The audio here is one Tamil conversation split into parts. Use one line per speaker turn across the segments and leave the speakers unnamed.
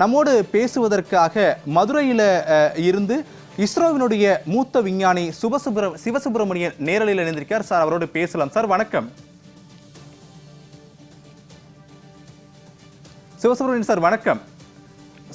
நம்மோடு பேசுவதற்காக மதுரையில் இருந்து இஸ்ரோவினுடைய மூத்த விஞ்ஞானி சுபசுப்ர சிவசுப்பிரமணியன் நேரலையில் இணைந்திருக்கார். சார் அவரோடு பேசலாம். சார் வணக்கம். சிவசுப்பிரமணியன் சார் வணக்கம்.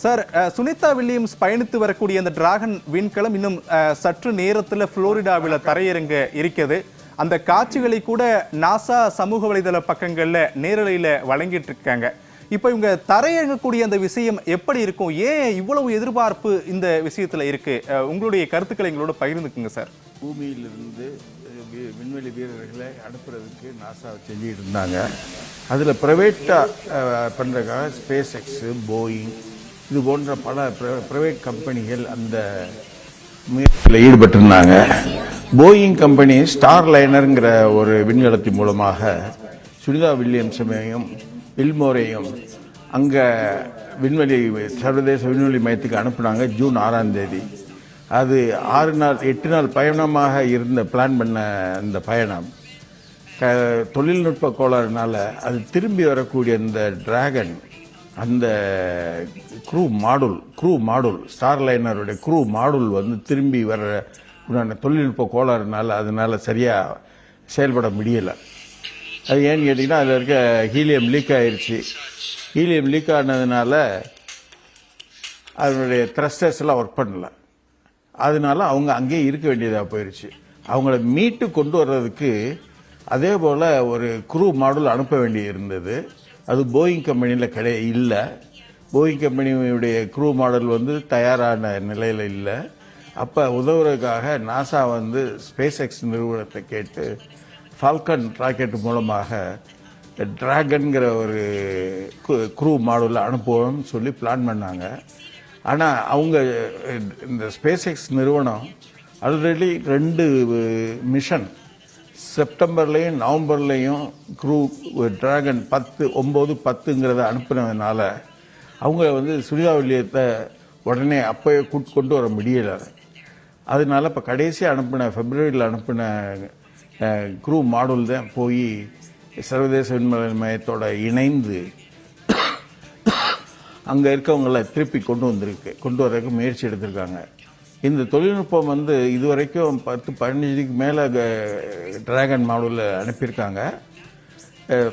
சார் சுனிதா வில்லியம்ஸ் பயணித்து வரக்கூடிய அந்த டிராகன் விண்கலம் இன்னும் சற்று நேரத்தில் புளோரிடாவில் தரையிறங்க இருக்கிறது. அந்த காட்சிகளை கூட நாசா சமூக வலைதள பக்கங்களில் நேரலையில் வழங்கிட்டு இருக்காங்க. இப்போ இவங்க தரையிறங்கக்கூடிய அந்த விஷயம் எப்படி இருக்கும்? ஏன் இவ்வளவு எதிர்பார்ப்பு இந்த விஷயத்தில் இருக்கு? உங்களுடைய கருத்துக்களை எங்களோட பகிர்ந்துக்குங்க சார்.
பூமியிலிருந்து விண்வெளி வீரர்களை அனுப்புறதுக்கு நாசா செஞ்சுட்டு இருந்தாங்க அதில் ப்ரைவேட்டாக பண்ணுறதுக்காக ஸ்பேஸ் எக்ஸு போயிங் இது போன்ற பல ப்ரைவேட் கம்பெனிகள் அந்த முயற்சியில் ஈடுபட்டிருந்தாங்க. போயிங் கம்பெனி ஸ்டார் லைனருங்கிற ஒரு விண்கலத்தின் மூலமாக சுனிதா வில்லியம்ஸமையும் வில்மோரையும் அங்கே விண்வெளி சர்வதேச விண்வெளி மையத்துக்கு அனுப்புனாங்க ஜூன் ஆறாம் தேதி. அது ஆறு நாள் எட்டு நாள் பயணமாக இருந்த பிளான் பண்ண அந்த பயணம். க தொழில்நுட்ப கோளாறுனால அது திரும்பி வரக்கூடிய அந்த டிராகன் அந்த crew module crew module star லைனருடைய crew module வந்து திரும்பி வர உண்டான தொழில்நுட்ப கோளாறுனால அதனால் சரியாக செயல்பட முடியலை. அது ஏன்னு கேட்டிங்கன்னா அதில் இருக்க ஹீலியம் லீக் ஆகிருச்சு ஹீலியம் லீக் ஆனதுனால அதனுடைய த்ரஸ்டர்ஸ் எல்லாம் ஒர்க் பண்ணல. அதனால அவங்க அங்கேயே இருக்க வேண்டியதாக போயிடுச்சு அவங்கள மீட்டு கொண்டு வர்றதுக்கு அதே போல் ஒரு குரூ மாடல் அனுப்ப வேண்டி இருந்தது. அது போயிங் கம்பெனியில் கிடை இல்லை. போயிங் கம்பெனியுடைய குரூ மாடல் வந்து தயாரான நிலையில் இல்லை. அப்போ உதவுறதுக்காக நாசா வந்து ஸ்பேஸ் எக்ஸ் நிறுவனத்தை கேட்டு ஃபால்கன் ராக்கெட் மூலமாக ட்ராகன்கிற ஒரு குரூ மாடலில் அனுப்புவோம்னு சொல்லி பிளான் பண்ணாங்க. ஆனால் அவங்க இந்த ஸ்பேஸ் எக்ஸ் நிறுவனம் ஆல்ரெடி ரெண்டு மிஷன் செப்டம்பர்லேயும் நவம்பர்லேயும் க்ரூ ட்ராகன் பத்து ஒம்பது பத்துங்கிறத அனுப்புனதுனால அவங்க வந்து சுனிதா வில்லியத்தை உடனே அப்போயே கூட்டு கொண்டு வர முடியலை. அதனால இப்போ கடைசியாக அனுப்பின ஃபெப்ரவரியில் அனுப்பின க்ரூ மாடல் தான் போய் சர்வதேச விண்வெளி மையத்தோட இணைந்து அங்கே இருக்கவங்கள திருப்பி கொண்டு வந்திருக்கு. கொண்டு வரதுக்கு முயற்சி எடுத்திருக்காங்க. இந்த தொழில்நுட்பம் வந்து இதுவரைக்கும் பத்து பதினஞ்சுக்கு மேலே ட்ராகன் மாடலில் அனுப்பியிருக்காங்க.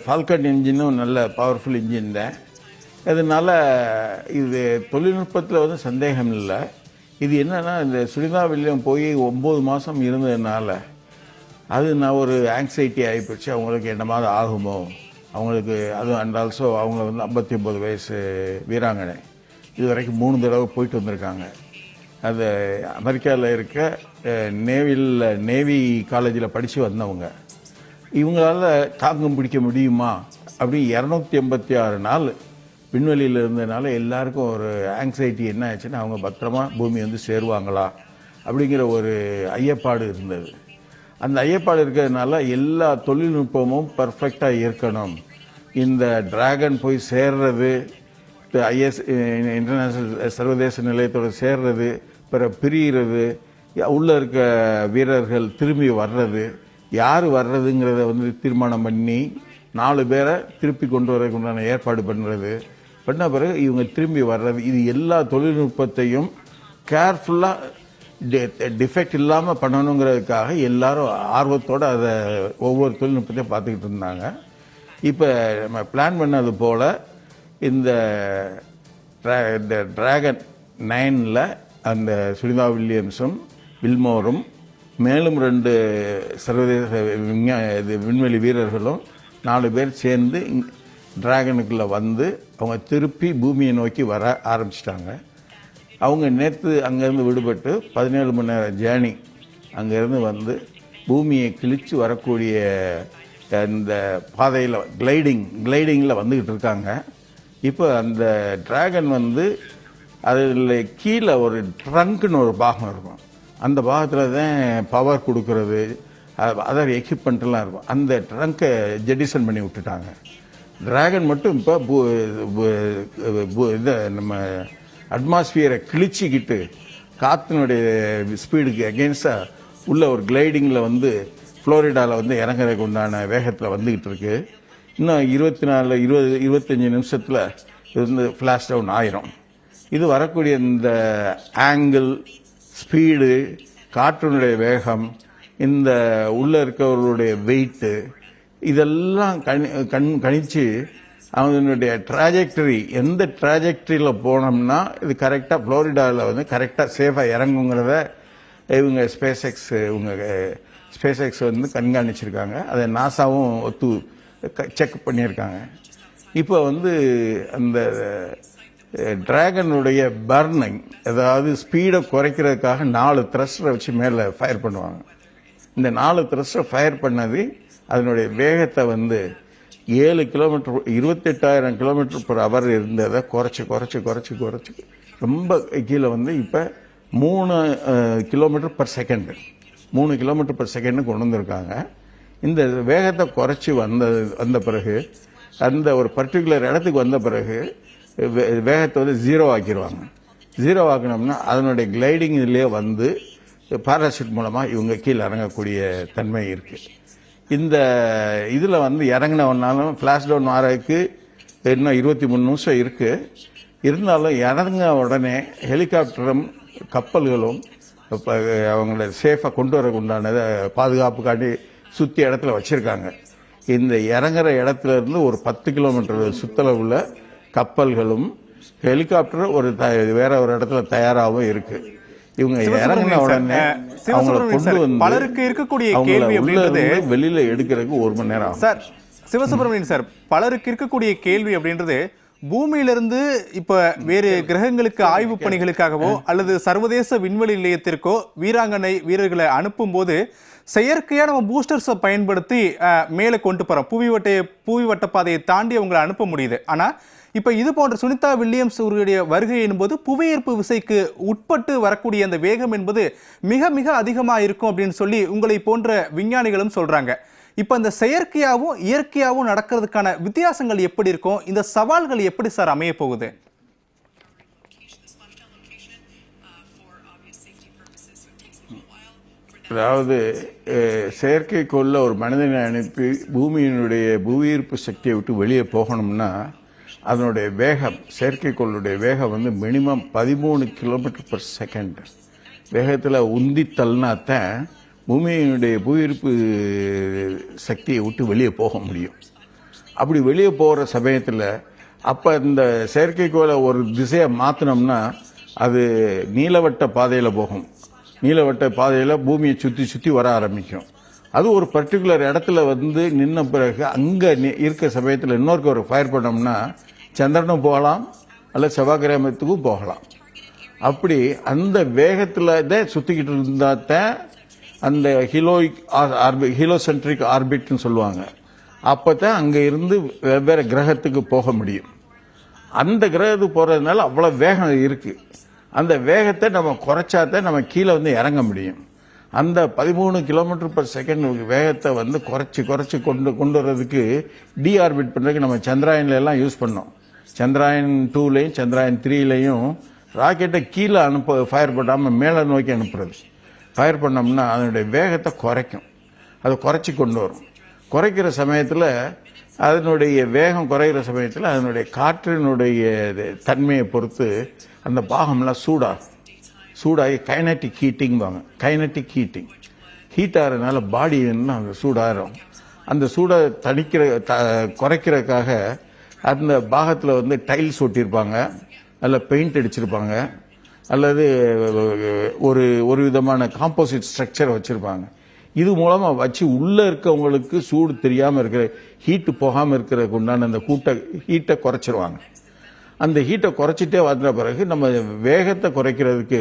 ஃபால்கன் இன்ஜினும் நல்ல பவர்ஃபுல் இன்ஜின் தான். அதனால் இது தொழில்நுட்பத்தில் வந்து சந்தேகம் இல்லை. இது என்னென்னா இந்த சுனிதா வில்லியம் போய் ஒம்பது மாதம் இருந்ததுனால அது நான் ஒரு ஆங்ஸைட்டி ஆகிப்போச்சு அவங்களுக்கு என்ன மாதிரி ஆகுமோ. அவங்களுக்கு அது அண்ட் ஆல்சோ அவங்க வந்து ஐம்பத்தி ஒம்பது வயசு வீராங்கனை. இது வரைக்கும் மூணு தடவை போயிட்டு வந்திருக்காங்க. அது அமெரிக்காவில் இருக்க நேவியில் நேவி காலேஜில் படித்து வந்தவங்க. இவங்களால் தாக்கம் பிடிக்க முடியுமா? அப்படி இரநூத்தி எண்பத்தி ஆறு நாள் விண்வெளியில் இருந்ததுனால எல்லாருக்கும் ஒரு ஆங்ஸைட்டி என்ன ஆச்சுன்னா அவங்க பத்திரமா பூமி வந்து சேருவாங்களா? அப்படிங்கிற ஒரு ஐயப்பாடு இருந்தது. அந்த ஐயப்பாடு இருக்கிறதுனால எல்லா தொழில்நுட்பமும் பர்ஃபெக்டாக இருக்கணும். இந்த டிராகன் போய் சேர்றது ஐஎஸ் இன்டர்நேஷ்னல் சர்வதேச நிலையத்தோட சேர்றது பிற பிரிகிறது உள்ளே இருக்க வீரர்கள் திரும்பி வர்றது யார் வர்றதுங்கிறத வந்து தீர்மானம் பண்ணி நாலு பேரை திருப்பி கொண்டு வரதுக்கு உண்டான ஏற்பாடு பண்ணுறது பண்ண பிறகு இவங்க திரும்பி வர்றது இது எல்லா தொழில்நுட்பத்தையும் கேர்ஃபுல்லாக டிஃபெக்ட் இல்லாமல் பண்ணணுங்கிறதுக்காக எல்லாரும் ஆர்வத்தோடு அதை ஒவ்வொரு தொழில்நுட்பத்தையும் பார்த்துக்கிட்டு இருந்தாங்க. இப்போ நம்ம பிளான் பண்ணது போல் இந்த இந்த டிராகன் நைனில் அந்த சுனிதா வில்லியம்ஸும் வில்மோரும் மேலும் ரெண்டு சர்வதேச விஞ்ஞா இது விண்வெளி வீரர்களும் நாலு பேர் சேர்ந்து இங்க- டிராகனுக்குள்ளே வந்து அவங்க திருப்பி பூமியை நோக்கி வர ஆரம்பிச்சிட்டாங்க. அவங்க நேற்று அங்கேருந்து விடுபட்டு பதினேழு மணி நேரம் ஜேர்னி அங்கேருந்து வந்து பூமியை கிழித்து வரக்கூடிய இந்த பாதையில் கிளைடிங் கிளைடிங்கில் வந்துக்கிட்டு இருக்காங்க. இப்போ அந்த ட்ராகன் வந்து அதில் கீழே ஒரு ட்ரங்க்னு ஒரு பாகம் இருக்கும். அந்த பாகத்தில் தான் பவர் கொடுக்கறது அதர் எக்யூப்மெண்ட்லாம் இருக்கும். அந்த ட்ரங்கை ஜெடிசன் பண்ணி விட்டுட்டாங்க. டிராகன் மட்டும் இப்போ இதை நம்ம அட்மாஸ்பியரை கிழிச்சிக்கிட்டு காற்றினுடைய ஸ்பீடுக்கு அகேன்ஸ்டாக உள்ள ஒரு கிளைடிங்கில் வந்து ஃப்ளோரிடாவில் வந்து இறங்குறதுக்கு உண்டான வேகத்தில் வந்துக்கிட்டு இருக்கு. இன்னும் இருபத்தி நாலு இருபது இருபத்தஞ்சி நிமிஷத்தில் இது வந்து ஃப்ளாஷ் டவுன் ஆயிரும். இது வரக்கூடிய இந்த ஆங்கிள் ஸ்பீடு காற்றினுடைய வேகம் இந்த உள்ளே இருக்கவர்களுடைய வெயிட்டு இதெல்லாம் கணி கண் கணிச்சு அவனுடைய ட்ராஜெக்டரி எந்த ட்ராஜெக்டரியில் போனோம்னா இது கரெக்டாக ஃப்ளோரிடாவில் வந்து கரெக்டாக சேஃபாக இறங்குங்கிறத இவங்க ஸ்பேஸ் எக்ஸ் இவங்க ஸ்பேஸ் எக்ஸ் வந்து கண்காணிச்சிருக்காங்க. அதை நாசாவும் ஒத்து செக் பண்ணியிருக்காங்க. இப்போ வந்து அந்த டிராகனுடைய பர்னிங் அதாவது ஸ்பீடை குறைக்கிறதுக்காக நாலு த்ரஸ்டரை வச்சு மேலே ஃபயர் பண்ணுவாங்க. இந்த நாலு த்ரஸ்டரை ஃபயர் பண்ணது அதனுடைய வேகத்தை வந்து ஏழு கிலோமீட்டர் இருபத்தெட்டாயிரம் கிலோமீட்டர் பர் அவர் இருந்ததை குறைச்சி குறைச்சி குறைச்சி குறைச்சி ரொம்ப கீழே வந்து இப்போ மூணு கிலோமீட்டர் பர் செகண்டு மூணு கிலோமீட்டர் பர் செகண்ட் கொண்டு வந்திருக்காங்க. இந்த வேகத்தை குறைச்சி வந்த வந்த பிறகு அந்த ஒரு பர்டிகுலர் இடத்துக்கு வந்த பிறகு வே- வேகத்தை வந்து ஜீரோ ஆக்கிடுவாங்க ஜீரோ ஆக்கினோம்னா அதனுடைய கிளைடிங் வந்து பாராசூட் மூலமாக இவங்க கீழே இறங்கக்கூடிய தன்மை இருக்குது இந்த இதில் வந்து இறங்கினவனாலும் ஃப்ளாஷ் டவுன் ஆறதுக்கு இன்னும் இருபத்தி மூணு நிமிஷம் இருக்குது இருந்தாலும் இறங்க உடனே ஹெலிகாப்டரும் கப்பல்களும் இப்போ அவங்கள சேஃபாக கொண்டு வரக்கு உண்டானதை பாதுகாப்புக்காண்டி சுற்றி இடத்துல வச்சுருக்காங்க. இந்த இறங்குற இடத்துல இருந்து ஒரு பத்து கிலோமீட்டர் சுத்தளவுல கப்பல்களும் ஹெலிகாப்டர் ஒரு த- வேற ஒரு இடத்துல தயாராகவும் இருக்குது இவங்க இறங்கின உடனே அவங்கள கொண்டு வந்து
பலருக்கு இருக்கக்கூடிய கேள்வி அப்படின்றது
வெளியில எடுக்கிறதுக்கு ஒரு மணி நேரம்
சார் சிவசுப்ரமணியன் சார் பலருக்கு இருக்கக்கூடிய கேள்வி அப்படின்றது பூமியிலிருந்து இப்ப வேறு கிரகங்களுக்கு ஆய்வு பணிகளுக்காகவோ அல்லது சர்வதேச விண்வெளி நிலையத்திற்கோ வீராங்கனை வீரர்களை அனுப்பும் போது செயற்கையா நம்ம பூஸ்டர்ஸை பயன்படுத்தி மேலே கொண்டு போறோம். புவி வட்டை புவி வட்ட பாதையை தாண்டி அவங்களை அனுப்ப முடியுது. ஆனா இப்போ இது போன்ற சுனிதா வில்லியம்ஸ் அவர்களுடைய வருகை என்பது புவியீர்ப்பு விசைக்கு உட்பட்டு வரக்கூடிய அந்த வேகம் என்பது மிக மிக அதிகமாக இருக்கும் அப்படின்னு சொல்லி உங்களை போன்ற விஞ்ஞானிகளும் சொல்கிறாங்க இப்போ இந்த செயற்கையாகவும் இயற்கையாகவும் நடக்கிறதுக்கான வித்தியாசங்கள் எப்படி இருக்கும்? இந்த சவால்கள் எப்படி சார் அமைய போகுது?
அதாவது செயற்கைக்கோளில் ஒரு மனிதனை அனுப்பி பூமியினுடைய புவியீர்ப்பு சக்தியை விட்டு வெளியே போகணும்னா அதனுடைய வேகம் செயற்கைக்கோளுடைய வேகம் வந்து மினிமம் பதிமூணு கிலோமீட்டர் பர் செகண்ட் வேகத்தில் உந்தி தள்ளினாத்தான் பூமியினுடைய புவியீர்ப்பு சக்தியை விட்டு வெளியே போக முடியும். அப்படி வெளியே போகிற சமயத்தில் அப்போ இந்த செயற்கைக்கோளை ஒரு திசையை மாற்றினோம்னா அது நீலவட்ட பாதையில் போகும். நீலவட்ட பாதையில் பூமியை சுற்றி சுற்றி வர ஆரம்பிக்கும். அது ஒரு பர்டிகுலர் இடத்துல வந்து நின்ன பிறகு அங்கே இருக்க சமயத்தில் இன்னொருக்கு ஒரு ஃபயர் பண்ணோம்னா சந்திரனும் போகலாம் அல்ல செவ்வாய் கிரகத்துக்கும் போகலாம். அப்படி அந்த வேகத்தில் தான் சுற்றிக்கிட்டு இருந்தா தான் அந்த ஹிலோயிக் ஆர்பி ஹீலோசென்ட்ரிக் ஆர்பிட்னு சொல்லுவாங்க. அப்போ தான் அங்கே இருந்து வெவ்வேறு கிரகத்துக்கு போக முடியும். அந்த கிரகத்துக்கு போகிறதுனால அவ்வளோ வேகம் இருக்குது அந்த வேகத்தை நம்ம குறைச்சா தான் நம்ம கீழே வந்து இறங்க முடியும். அந்த பதிமூணு கிலோமீட்டர் பர் செகண்ட் வேகத்தை வந்து குறைச்சி குறைச்சி கொண்டு கொண்டு வர்றதுக்கு டிஆர்பிட் பண்ணுறதுக்கு நம்ம சந்திராயன்ல எல்லாம் யூஸ் பண்ணோம். சந்திராயன் டூலையும் சந்திராயன் த்ரீலையும் ராக்கெட்டை கீழே அனுப்ப ஃபயர் பண்ணாமல் மேலே நோக்கி அனுப்புறது. ஃபயர் பண்ணோம்னா அதனுடைய வேகத்தை குறைக்கும். அதை குறைச்சி கொண்டு வரும். குறைக்கிற சமயத்தில் அதனுடைய வேகம் குறைகிற சமயத்தில் அதனுடைய காற்றினுடைய தன்மையை பொறுத்து அந்த பாகம்லாம் சூடாகும். சூடாகி கைனட்டிக் ஹீட்டிங்பாங்க கைனட்டிக் ஹீட்டிங் ஹீட் ஆகிறதுனால பாடி இன்னும் அந்த சூடாயிரும். அந்த சூடை தணிக்கிற த குறைக்கிறதுக்காக அந்த பாகத்தில் வந்து டைல்ஸ் ஒட்டியிருப்பாங்க. நல்ல பெயிண்ட் அடிச்சிருப்பாங்க. அல்லது ஒரு ஒரு விதமான காம்போசிட் ஸ்ட்ரக்சர் வச்சுருப்பாங்க. இது மூலமாக வச்சு உள்ளே இருக்கவங்களுக்கு சூடு தெரியாமல் இருக்கிற ஹீட்டு போகாமல் இருக்கிறதுக்கு உண்டான அந்த கூட்டை ஹீட்டை குறைச்சிருவாங்க. அந்த ஹீட்டை குறைச்சிட்டே வந்த பிறகு நம்ம வேகத்தை குறைக்கிறதுக்கு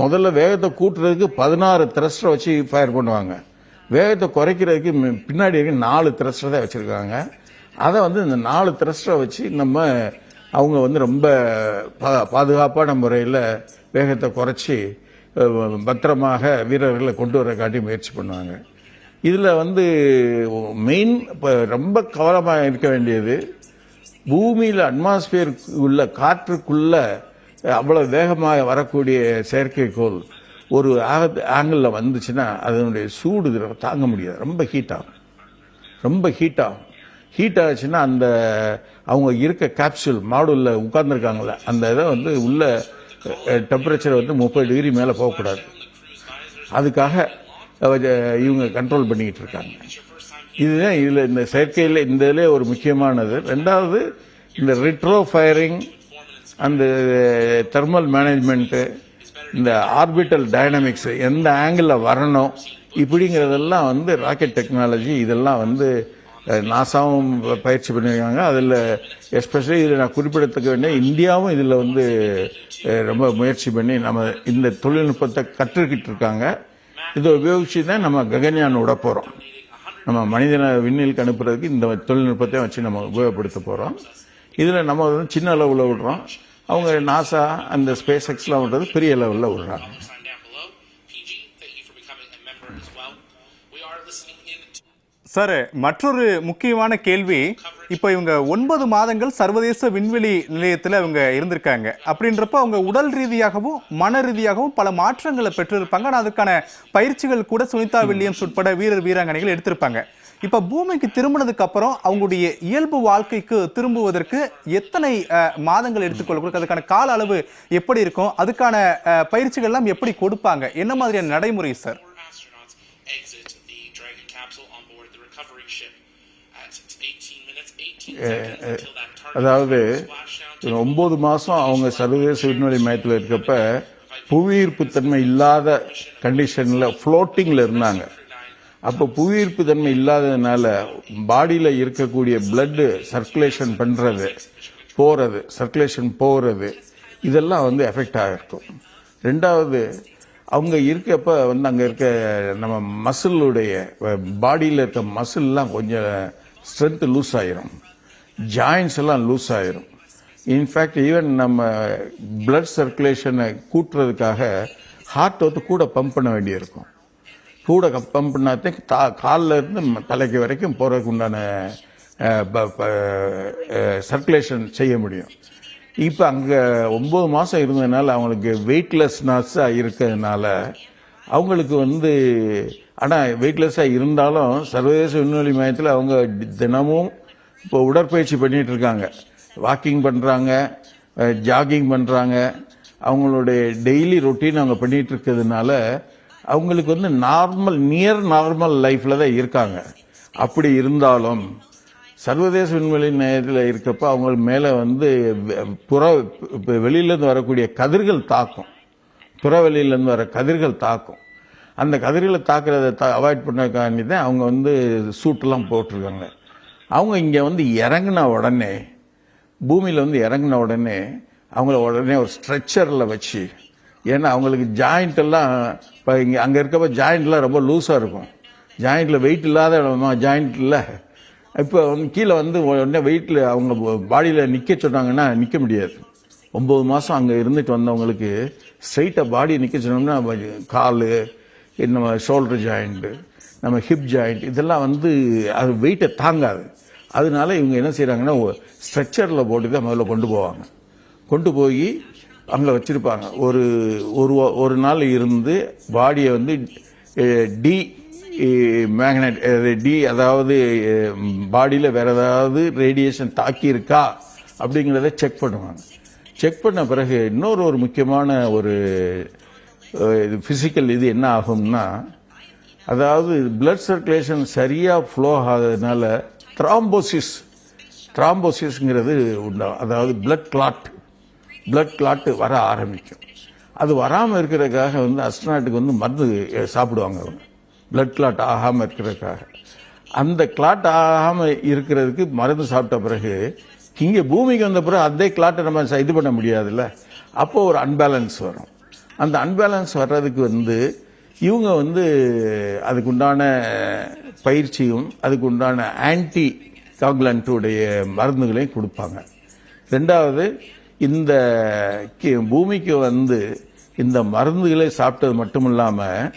முதல்ல வேகத்தை கூட்டுறதுக்கு பதினாறு த்ரஸ்டரை வச்சு ஃபயர் பண்ணுவாங்க. வேகத்தை குறைக்கிறதுக்கு பின்னாடி இருக்க நாலு த்ரஸ்டர் தான் வச்சுருக்காங்க. அதை வந்து இந்த நாலு த்ரஸ்டரை வச்சு நம்ம அவங்க வந்து ரொம்ப பா- பாதுகாப்பான முறையில் வேகத்தை குறைச்சி பத்திரமாக வீரர்களை கொண்டு வர காட்டி முயற்சி பண்ணுவாங்க. இதில் வந்து மெயின் இப்போ ரொம்ப கவனமாக இருக்க வேண்டியது பூமியில் அட்மாஸ்பியர் உள்ள காற்றுக்குள்ளே அவ்வளோ வேகமாக வரக்கூடிய செயற்கைக்கோள் ஒரு ஆங்கிளில் வந்துச்சுன்னா அதனுடைய சூடு தாங்க முடியாது. ரொம்ப ஹீட் ஆகும். ரொம்ப ஹீட் ஆகும். ஹீட் ஆச்சுன்னா அந்த அவங்க இருக்க கேப்சூல் மாடுலில் உட்கார்ந்துருக்காங்களே அந்த இதை வந்து உள்ள டெம்பரேச்சர் வந்து முப்பது டிகிரி மேலே போகக்கூடாது. அதுக்காக இவங்க கண்ட்ரோல் பண்ணிக்கிட்டு இருக்காங்க. இதுதான் இதில் இந்த செயற்கையில் இந்த இதிலே ஒரு முக்கியமானது. ரெண்டாவது இந்த ரிட்ரோ ஃபயரிங் அந்த தெர்மல் மேனேஜ்மெண்ட்டு இந்த ஆர்பிட்டல் டைனமிக்ஸ் எந்த ஆங்கிளில் வரணும் இப்படிங்கிறதெல்லாம் வந்து ராக்கெட் டெக்னாலஜி இதெல்லாம் வந்து நாசாவும் பயிற்சி பண்ணியிருக்காங்க. அதில் எஸ்பெஷலி இதில் நான் குறிப்பிடத்தக்க வேண்டிய இந்தியாவும் இதில் வந்து ரொம்ப முயற்சி பண்ணி நம்ம இந்த தொழில்நுட்பத்தை கற்றுக்கிட்டு இருக்காங்க. இதை உபயோகிச்சு தான் நம்ம ககன்யான் விட போகிறோம் நம்ம மனிதனை விண்ணிலுக்கு அனுப்புறதுக்கு இந்த தொழில்நுட்பத்தை வச்சு நம்ம உபயோகப்படுத்த போகிறோம் இதில் நம்ம வந்து சின்ன அளவில் விடுறோம். அவங்க நாசா அந்த ஸ்பேஸ் எக்ஸ்லாம் விடுறது பெரிய லெவலில் விடுறாங்க.
சார் மற்றொரு முக்கியமான கேள்வி. இப்போ இவங்க ஒன்பது மாதங்கள் சர்வதேச விண்வெளி நிலையத்தில் இவங்க இருந்திருக்காங்க. அப்படின்றப்ப அவங்க உடல் ரீதியாகவும் மன ரீதியாகவும் பல மாற்றங்களை பெற்றிருப்பாங்க. ஆனால் அதுக்கான பயிற்சிகள் கூட சுனிதா வில்லியம்ஸ் உட்பட வீரர் வீராங்கனைகள் எடுத்திருப்பாங்க. இப்போ பூமிக்கு திரும்பினதுக்கு அப்புறம் அவங்களுடைய இயல்பு வாழ்க்கைக்கு திரும்புவதற்கு எத்தனை மாதங்கள் எடுத்துக்கொள்ள அதுக்கான கால அளவு எப்படி இருக்கும் அதுக்கான பயிற்சிகள்லாம் பயிற்சிகள் எல்லாம் எப்படி கொடுப்பாங்க என்ன மாதிரியான நடைமுறை சார்?
அதாவது ஒன்பது மாசம் அவங்க சர்வதேச விண்வெளி மையத்தில் இருக்கப்ப புவியீர்ப்பு தன்மை இல்லாத கண்டிஷன்ல ஃப்ளோட்டிங்ல இருந்தாங்க அப்போ புவியீர்ப்பு தன்மை இல்லாததுனால பாடியில இருக்கக்கூடிய blood சர்க்குலேஷன் பண்றது போறது சர்க்குலேஷன் போறது இதெல்லாம் வந்து எஃபெக்ட் ஆகிருக்கும் ரெண்டாவது அவங்க இருக்கப்ப வந்து அங்க இருக்க நம்ம மசிலுடைய பாடியில இருக்க மசில்லாம் கொஞ்சம் ஸ்ட்ரென்த் லூஸ் ஆயிரும் ஜாயின்ஸ் எல்லாம் லூஸ் ஆயிரும். இன்ஃபேக்ட் ஈவன் நம்ம பிளட் சர்க்குலேஷனை கூட்டுறதுக்காக ஹார்ட் வந்து கூட பம்ப் பண்ண வேண்டியிருக்கும். கூட பம்ப் பண்ணாதே தா காலில் இருந்து தலைக்கு வரைக்கும் போகிறதுக்கு உண்டான சர்க்குலேஷன் செய்ய முடியும். இப்போ அங்கே ஒம்பது மாதம் இருந்ததுனால அவங்களுக்கு வெயிட்லெஸ்னஸ்ஸாக இருக்கிறதுனால அவங்களுக்கு வந்து ஆனால் வெயிட்லெஸ்ஸாக இருந்தாலும் சர்வதேச விண்வெளி மையத்தில் அவங்க தினமும் இப்போ உடற்பயிற்சி பண்ணிட்டு இருக்காங்க வாக்கிங் பண்ணுறாங்க ஜாகிங் பண்ணுறாங்க அவங்களுடைய டெய்லி ரொட்டீன் அவங்க பண்ணிட்டு இருக்கிறதுனால அவங்களுக்கு வந்து நார்மல் நியர் நார்மல் லைஃப்ல தான் இருக்காங்க. அப்படி இருந்தாலும் சர்வதேச விண்வெளி நேரத்தில் இருக்கப்போ அவங்க மேலே வந்து புற இப்போ வெளியிலேருந்து வரக்கூடிய கதிர்கள் தாக்கும். புறவெளியிலேருந்து வர கதிர்கள் தாக்கும். அந்த கதிர்களை தாக்குறதை அவாய்ட் பண்ணக்காண்டி தான் அவங்க வந்து சூட்டெல்லாம் போட்டிருக்காங்க. அவங்க இங்கே வந்து இறங்கின உடனே பூமியில் வந்து இறங்கின உடனே அவங்கள உடனே ஒரு ஸ்ட்ரெச்சரில் வச்சு ஏன்னா அவங்களுக்கு ஜாயிண்ட் எல்லாம் இப்போ இங்கே அங்கே இருக்கப்ப ஜாயிண்ட்லாம் ரொம்ப லூஸாக இருக்கும். ஜாயிண்டில் வெயிட் இல்லாத ஜாயிண்ட் இல்லை இப்போ வந்து கீழே வந்து உடனே வெயிட்டில் அவங்க பாடியில் நிற்க சொன்னாங்கன்னா நிற்க முடியாது. ஒம்பது மாதம் அங்கே இருந்துட்டு வந்தவங்களுக்கு ஸ்ட்ரைட்டாக பாடி நிற்க சொன்னோம்னா கால் நம்ம ஷோல்டர் ஜாயிண்ட்டு நம்ம ஹிப் ஜாயிண்ட் இதெல்லாம் வந்து அது வெயிட்டை தாங்காது. அதனால இவங்க என்ன செய்கிறாங்கன்னா ஸ்ட்ரெச்சரில் போட்டு தான் முதல்ல கொண்டு போவாங்க. கொண்டு போய் அங்கே வச்சுருப்பாங்க. ஒரு ஒரு ஒரு நாள் இருந்து பாடியை வந்து டி மேக்னெட் டி அதாவது பாடியில் வேற ஏதாவது ரேடியேஷன் தாக்கியிருக்கா அப்படிங்கிறத செக் பண்ணுவாங்க. செக் பண்ண பிறகு இன்னொரு ஒரு முக்கியமான ஒரு இது ஃபிசிக்கல் இது என்ன ஆகும்னா அதாவது பிளட் சர்க்குலேஷன் சரியாக ஃப்ளோ ஆகிறதுனால த்ராம்போசிஸ் த்ராம்போசிஸ்ங்கிறது உண்டாகும் அதாவது பிளட் கிளாட் பிளட் கிளாட்டு வர ஆரம்பிக்கும். அது வராமல் இருக்கிறதுக்காக வந்து அஸ்ட்ராட்டுக்கு வந்து மருந்து சாப்பிடுவாங்க அவங்க. பிளட் கிளாட் ஆகாமல் இருக்கிறதுக்காக. அந்த கிளாட் ஆகாமல் இருக்கிறதுக்கு மருந்து சாப்பிட்ட பிறகு இங்கே பூமிக்கு வந்த பிறகு அதே கிளாட்டை நம்ம இது பண்ண முடியாதுல்ல? அப்போ ஒரு அன்பேலன்ஸ் வரும். அந்த அன்பேலன்ஸ் வர்றதுக்கு வந்து இவங்க வந்து அதுக்குண்டான பயிற்சியும் அதுக்கு உண்டான ஆன்டி காகுலண்ட்டுடைய மருந்துகளையும் கொடுப்பாங்க. ரெண்டாவது இந்த கி- பூமிக்கு வந்து இந்த மருந்துகளை சாப்பிட்டது மட்டும் இல்லாமல்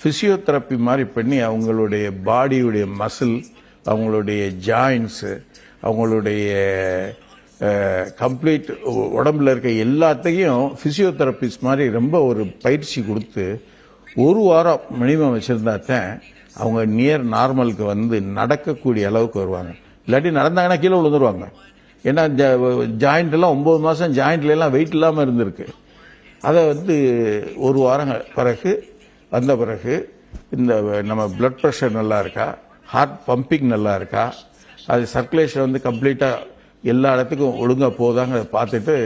ஃபிசியோதெரப்பி மாதிரி பண்ணி அவங்களுடைய பாடியுடைய மசில் அவங்களுடைய ஜாயின்ஸு அவங்களுடைய கம்ப்ளீட் உடம்புல இருக்க எல்லாத்தையும் ஃபிசியோதெரபிஸ்ட் மாதிரி ரொம்ப ஒரு பயிற்சி கொடுத்து ஒரு வாரம் மினிமம் வச்சுருந்தா தான் அவங்க நியர் நார்மலுக்கு வந்து நடக்கக்கூடிய அளவுக்கு வருவாங்க. இல்லாட்டி நடந்தாங்கன்னா கீழே விழுந்துருவாங்க. ஏன்னா ஜாயிண்ட் எல்லாம் ஒன்பது மாதம் ஜாயிண்ட்ல எல்லாம் வெயிட் இல்லாமல் இருந்திருக்கு. அதை வந்து ஒரு வாரம் பிறகு வந்த பிறகு இந்த நம்ம பிளட் ப்ரெஷர் நல்லா இருக்கா? ஹார்ட் பம்பிங் நல்லா இருக்கா? அது சர்க்குலேஷன் வந்து கம்ப்ளீட்டாக எல்லா இடத்துக்கும் ஒழுங்காக போதாங்க பார்த்துட்டு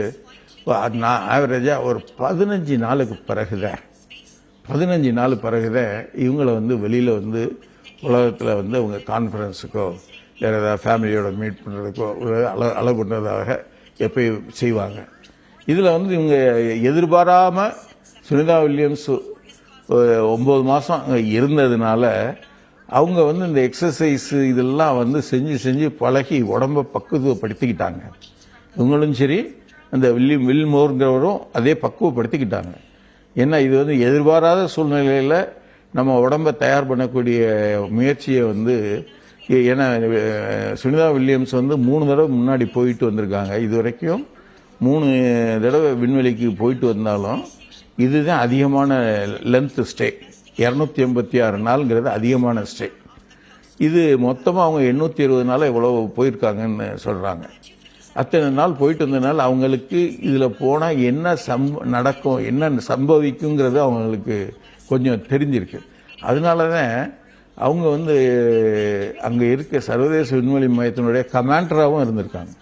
நான் ஆவரேஜாக ஒரு பதினஞ்சு நாளுக்கு பிறகுதான் பதினஞ்சு நாள் பிறகுதான் இவங்கள வந்து வெளியில் வந்து உலகத்தில் வந்து அவங்க கான்ஃபரன்ஸுக்கோ வேறு ஏதாவது ஃபேமிலியோட மீட் பண்ணுறதுக்கோ அள அளவு பண்ணுறதாக எப்பயும் செய்வாங்க. இதில் வந்து இவங்க எதிர்பாராமல் சுனிதா வில்லியம்ஸ் ஒம்பது மாதம் அங்கே இருந்ததுனால அவங்க வந்து இந்த எக்ஸசைஸ் இதெல்லாம் வந்து செஞ்சு செஞ்சு பழகி உடம்ப பக்குவப்படுத்திக்கிட்டாங்க. இவங்களும் சரி அந்த வில்லியம் வில்மோருங்கிறவரும் அதே பக்குவப்படுத்திக்கிட்டாங்க. ஏன்னா இது வந்து எதிர்பாராத சூழ்நிலையில் நம்ம உடம்ப தயார் பண்ணக்கூடிய முயற்சியை வந்து ஏன்னா சுனிதா வில்லியம்ஸ் வந்து மூணு தடவை முன்னாடி போயிட்டு வந்திருக்காங்க. இது வரைக்கும் மூணு தடவை விண்வெளிக்கு போயிட்டு வந்தாலும் இதுதான் அதிகமான லென்த்து ஸ்டே இரநூத்தி எண்பத்தி ஆறு நாளுங்கிறது அதிகமான ஸ்டே இது மொத்தமாக அவங்க எண்ணூற்றி இருபது நாள் எவ்வளோ போயிருக்காங்கன்னு சொல்கிறாங்க அத்தனை நாள் போயிட்டு வந்ததுனால அவங்களுக்கு இதில் போனால் என்ன சம் நடக்கும் என்ன சம்பவிக்குங்கிறது அவங்களுக்கு கொஞ்சம் தெரிஞ்சிருக்கு. அதனால தான் அவங்க வந்து அங்கே இருக்க சர்வதேச விண்வெளி மையத்தினுடைய கமாண்டராகவும் இருந்திருக்காங்க.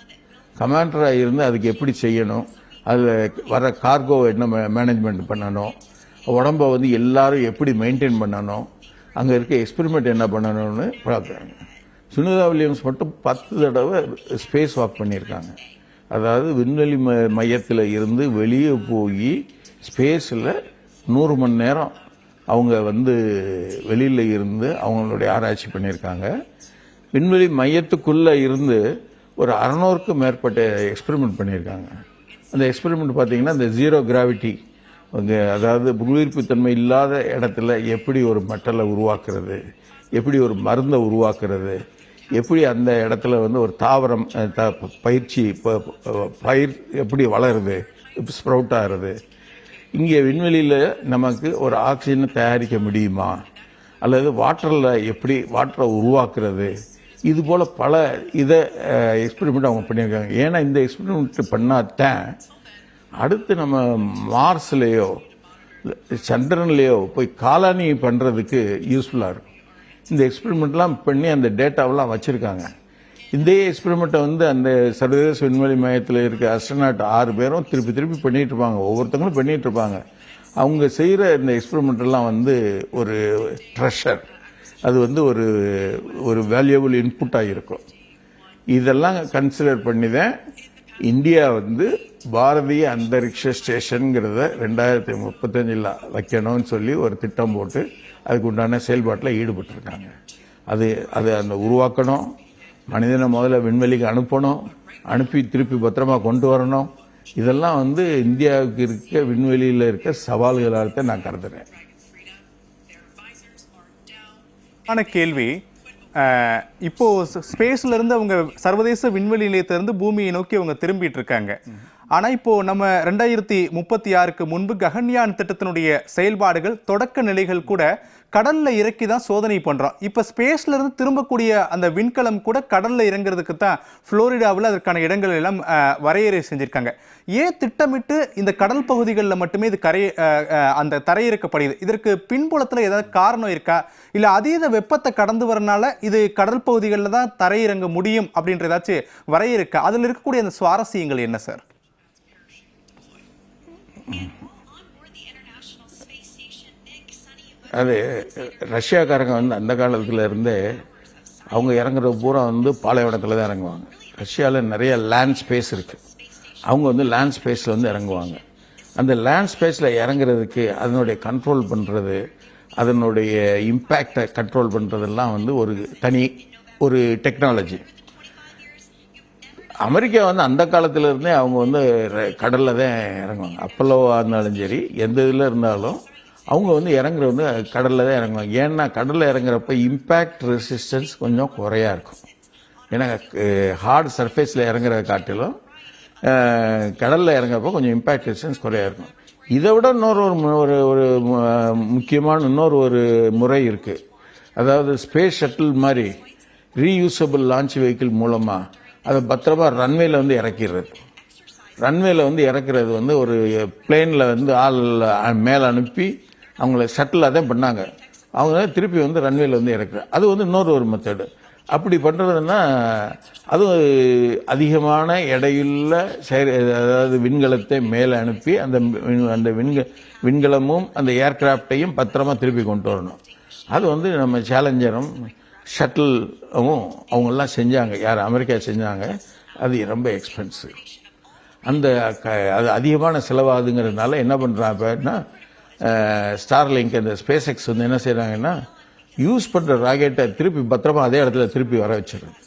கமாண்டராக இருந்து அதுக்கு எப்படி செய்யணும் அதில் வர கார்கோவை என்ன மேனேஜ்மெண்ட் பண்ணணும் உடம்ப வந்து எல்லாரும் எப்படி மெயின்டைன் பண்ணணும் அங்கே இருக்க எக்ஸ்பெரிமெண்ட் என்ன பண்ணணும்னு பார்க்குறாங்க. சுனிதா வில்லியம்ஸ் மட்டும் பத்து தடவை ஸ்பேஸ் வாக் பண்ணியிருக்காங்க. அதாவது விண்வெளி ம மையத்தில் இருந்து வெளியே போய் ஸ்பேஸில் நூறு மணி நேரம் அவங்க வந்து வெளியில் இருந்து அவங்களுடைய ஆராய்ச்சி பண்ணியிருக்காங்க. விண்வெளி மையத்துக்குள்ளே இருந்து ஒரு அறநூறுக்கும் மேற்பட்ட எக்ஸ்பெரிமெண்ட் பண்ணியிருக்காங்க. அந்த எக்ஸ்பெரிமெண்ட் பார்த்தீங்கன்னா இந்த ஜீரோ கிராவிட்டி அங்கே அதாவது புவியீர்ப்புத்தன்மை இல்லாத இடத்துல எப்படி ஒரு மெட்டலை உருவாக்குறது எப்படி ஒரு மருந்தை உருவாக்குறது எப்படி அந்த இடத்துல வந்து ஒரு தாவரம் பயிற்சி பயிர் எப்படி வளருது ஸ்ப்ரவுட் ஆகிறது? இங்கே விண்வெளியில் நமக்கு ஒரு ஆக்சிஜனை தயாரிக்க முடியுமா? அல்லது வாட்டரில் எப்படி வாட்டரை உருவாக்குறது? இது போல் பல இதை எக்ஸ்பெரிமெண்ட் அவங்க பண்ணியிருக்காங்க. ஏன்னா இந்த எக்ஸ்பெரிமெண்ட் பண்ணாதான் அடுத்து நம்ம மார்ஸ்லேயோ சந்திரன்லேயோ போய் காலனி பண்ணுறதுக்கு யூஸ்ஃபுல்லாக இருக்கும். இந்த எக்ஸ்பெரிமெண்ட்லாம் பண்ணி அந்த டேட்டாவெல்லாம் வச்சுருக்காங்க. இதே எக்ஸ்பெரிமெண்ட்டை வந்து அந்த சர்வதேச விண்வெளி மையத்தில் இருக்க அஸ்ட்ரநாட் ஆறு பேரும் திருப்பி திருப்பி பண்ணிகிட்டு இருப்பாங்க ஒவ்வொருத்தங்களும் பண்ணிகிட்டு இருப்பாங்க அவங்க செய்கிற இந்த எக்ஸ்பெரிமெண்ட்டெல்லாம் வந்து ஒரு ட்ரெஷர் அது வந்து ஒரு ஒரு வேல்யூபிள் இன்புட்டாக இருக்கும். இதெல்லாம் கன்சிடர் பண்ணி தான் இந்தியா வந்து பாரதிய அந்தரிக்ஷ ஸ்டேஷனுங்கிறத ரெண்டாயிரத்தி முப்பத்தஞ்சில் வைக்கணும்னு சொல்லி ஒரு திட்டம் போட்டு அதுக்கு உண்டான செயல்பாட்டில் ஈடுபட்டிருக்காங்க. அது அது அந்த உருவாக்கணும் மனிதனை முதல்ல விண்வெளிக்கு அனுப்பணும் அனுப்பி திருப்பி பத்திரமா கொண்டு வரணும். இதெல்லாம் வந்து இந்தியாவுக்கு இருக்க விண்வெளியில் இருக்க சவால்களாக நான் கருதுறேன்.
ஆன கேள்வி இப்போ ஸ்பேஸ்ல இருந்து அவங்க சர்வதேச விண்வெளி நிலையத்திலிருந்து பூமியை நோக்கி அவங்க திரும்பிட்டு இருக்காங்க. ஆனால் இப்போது நம்ம ரெண்டாயிரத்தி முப்பத்தி ஆறுக்கு முன்பு ககன்யான் திட்டத்தினுடைய செயல்பாடுகள் தொடக்க நிலைகள் கூட கடலில் இறக்கி தான் சோதனை பண்ணுறோம் இப்போ ஸ்பேஸ்லேருந்து திரும்பக்கூடிய அந்த விண்கலம் கூட கடலில் இறங்குறதுக்கு தான் ஃப்ளோரிடாவில் அதற்கான இடங்கள் எல்லாம் வரையறை செஞ்சுருக்காங்க. ஏன் திட்டமிட்டு இந்த கடல் பகுதிகளில் மட்டுமே இது கரை அந்த தரையிறக்கப்படுது? இதற்கு பின்புலத்தில் ஏதாவது காரணம் இருக்கா? இல்லை அதீத வெப்பத்தை கடந்து வரனால இது கடல் பகுதிகளில் தான் தரையிறங்க முடியும் அப்படின்ற ஏதாச்சும் வரையறுக்கா அதில் இருக்கக்கூடிய அந்த சுவாரஸ்யங்கள் என்ன சார்?
அது ரஷ்யாக்காரங்க வந்து அந்த காலத்தில் இருந்தே அவங்க இறங்குற பூரா வந்து பாலைவனத்தில் தான் இறங்குவாங்க. ரஷ்யாவில் நிறைய லேண்ட் ஸ்பேஸ் இருக்குது அவங்க வந்து லேண்ட் ஸ்பேஸில் வந்து இறங்குவாங்க. அந்த லேண்ட் ஸ்பேஸில் இறங்குறதுக்கு அதனுடைய கண்ட்ரோல் பண்ணுறது அதனுடைய இம்பேக்டை கண்ட்ரோல் பண்ணுறதெல்லாம் வந்து ஒரு தனி ஒரு டெக்னாலஜி அமெரிக்கா வந்து அந்த காலத்துல இருந்தே அவங்க வந்து கடலில் தான் இறங்குவாங்க. அப்பல்லோவா இருந்தாலும் சரி எந்த இதில் இருந்தாலும் அவங்க வந்து இறங்குறது வந்து கடலில் தான் இறங்குவாங்க. ஏன்னா கடலில் இறங்குறப்ப இம்பேக்ட் ரெசிஸ்டன்ஸ் கொஞ்சம் குறையா இருக்கும். ஏன்னா ஹார்ட் சர்ஃபேஸில் இறங்குறத காட்டிலும் கடலில் இறங்குறப்போ இறங்குறப்ப கொஞ்சம் இம்பேக்ட் ரெசிஸ்டன்ஸ் குறையா இருக்கும். இதை விட இன்னொரு ஒரு ஒரு ஒரு முக்கியமான இன்னொரு ஒரு முறை இருக்குது அதாவது ஸ்பேஸ் ஷட்டில் மாதிரி ரீயூசபிள் லான்ச் வெஹிக்கிள் மூலமாக அதை பத்திரமா ரன்வேல வந்து இறக்கிடுறது. ரன்வேல வந்து இறக்குறது வந்து ஒரு பிளேனில் வந்து ஆள் மேலே அனுப்பி அவங்கள ஷட்டில் தான் பண்ணாங்க. அவங்க திருப்பி வந்து ரன்வேல வந்து இறக்குறது அது வந்து இன்னொரு ஒரு மெத்தடு அப்படி பண்ணுறதுன்னா அது அதிகமான எடையுள்ள செயல் அதாவது விண்கலத்தை மேலே அனுப்பி அந்த அந்த விண்க விண்கலமும் அந்த ஏர்கிராஃப்டையும் பத்திரமா திருப்பி கொண்டு வரணும். அது வந்து நம்ம சேலஞ்சரும் ஷட்டிலும் அவங்கெல்லாம் செஞ்சாங்க. யார் அமெரிக்கா செஞ்சாங்க. அது ரொம்ப எக்ஸ்பென்சிவ் அந்த க- அது அதிகமான செலவாகுதுங்கிறதுனால என்ன பண்ணுறாங்க அப்படின்னா ஸ்டார்லிங்க் அந்த ஸ்பேஸ் எக்ஸ் வந்து என்ன செய்கிறாங்கன்னா யூஸ் பண்ணுற ராக்கெட்டை திருப்பி பத்திரமா அதே இடத்துல திருப்பி வர வச்சிடுறது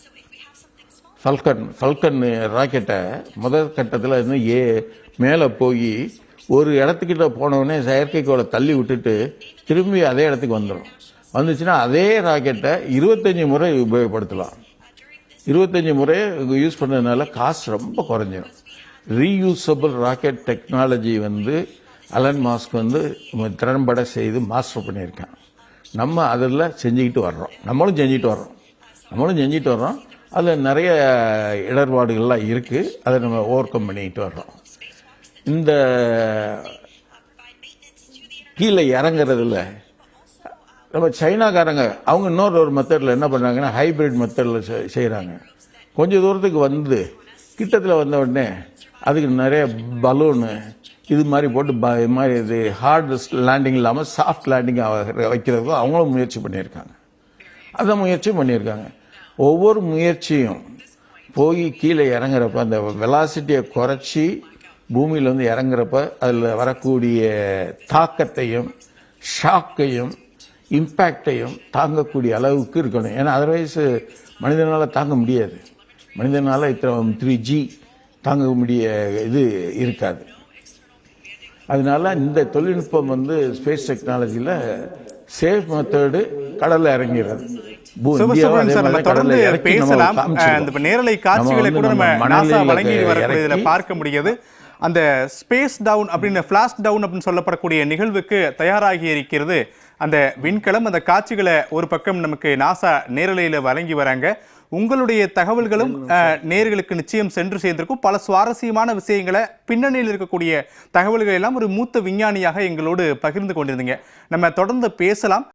ஃபல்கன் ஃபல்கன் ராக்கெட்டை முதல் கட்டத்தில் இருந்து ஏ மேலே போய் ஒரு இடத்துக்கிட்ட போனவுடனே செயற்கைக்கோளை தள்ளி விட்டுட்டு திரும்பி அதே இடத்துக்கு வந்துடும் வந்துச்சுன்னா அதே ராக்கெட்டை இருபத்தஞ்சி முறை உபயோகப்படுத்தலாம். இருபத்தஞ்சி முறை யூஸ் பண்ணதுனால காசு ரொம்ப குறைஞ்சிடும் ரீயூசபிள் ராக்கெட் டெக்னாலஜி வந்து அலன் மாஸ்க் வந்து திறன்பட செய்து மாஸ்டர் பண்ணியிருக்கான். நம்ம அதில் செஞ்சுக்கிட்டு வர்றோம். நம்மளும் செஞ்சுட்டு வர்றோம். நம்மளும் செஞ்சுட்டு வர்றோம். அதில் நிறைய இடர்பாடுகள்லாம் இருக்குது அதை நம்ம ஓவர் கம் பண்ணிக்கிட்டு வர்றோம். இந்த கீழே இறங்குறதுல நம்ம சைனாக்காரங்க அவங்க இன்னொரு ஒரு மெத்தடில் என்ன பண்ணுறாங்கன்னா ஹைபிரிட் மெத்தடில் செய்கிறாங்க கொஞ்சம் தூரத்துக்கு வந்து கிட்டத்தில் வந்த உடனே அதுக்கு நிறைய பலூனு இது மாதிரி போட்டு ப- இது மாதிரி இது ஹார்ட் லேண்டிங் இல்லாமல் சாஃப்ட் லேண்டிங் வைக்கிறதுக்கும் அவங்களும் முயற்சி பண்ணியிருக்காங்க. அந்த முயற்சியும் பண்ணியிருக்காங்க. ஒவ்வொரு முயற்சியும் போய் கீழே இறங்குறப்ப அந்த வெலாசிட்டியை குறைச்சி பூமியில் வந்து இறங்குறப்ப அதில் வரக்கூடிய தாக்கத்தையும் ஷாக்கையும் இம்பேக்டையும் தாங்கக்கூடிய அளவுக்கு இருக்கணும். ஏன்னா அதர்வைஸ் மனிதனால் தாங்க முடியாது. மனிதனால் இத்தனை த்ரீ ஜி தாங்க முடிய இது இருக்காது. அதனால இந்த தொழில்நுட்பம் வந்து ஸ்பேஸ் டெக்னாலஜியில் சேஃப் மெத்தடு கடல்ல இறங்கிறது.
நேரலை காட்சிகளை கூட நம்ம நாசா வழங்கி பார்க்க முடியுது. அந்த ஸ்பேஸ் டவுன் அப்படின்னு ஃபிளாஷ் டவுன் அப்படின்னு சொல்லப்படக்கூடிய நிகழ்வுக்கு தயாராகி இருக்கிறது அந்த விண்கலம் அந்த காட்சிகளை ஒரு பக்கம் நமக்கு நாசா நேரலையில வழங்கி வராங்க. உங்களுடைய தகவல்களும் அஹ், நேயர்களுக்கு நிச்சயம் சென்று சேர்ந்திருக்கும். பல சுவாரஸ்யமான விஷயங்களை பின்னணியில் இருக்கக்கூடிய தகவல்கள் எல்லாம் ஒரு மூத்த விஞ்ஞானியாக எங்களோடு பகிர்ந்து கொண்டிருந்தீங்க. நம்ம தொடர்ந்து பேசலாம்.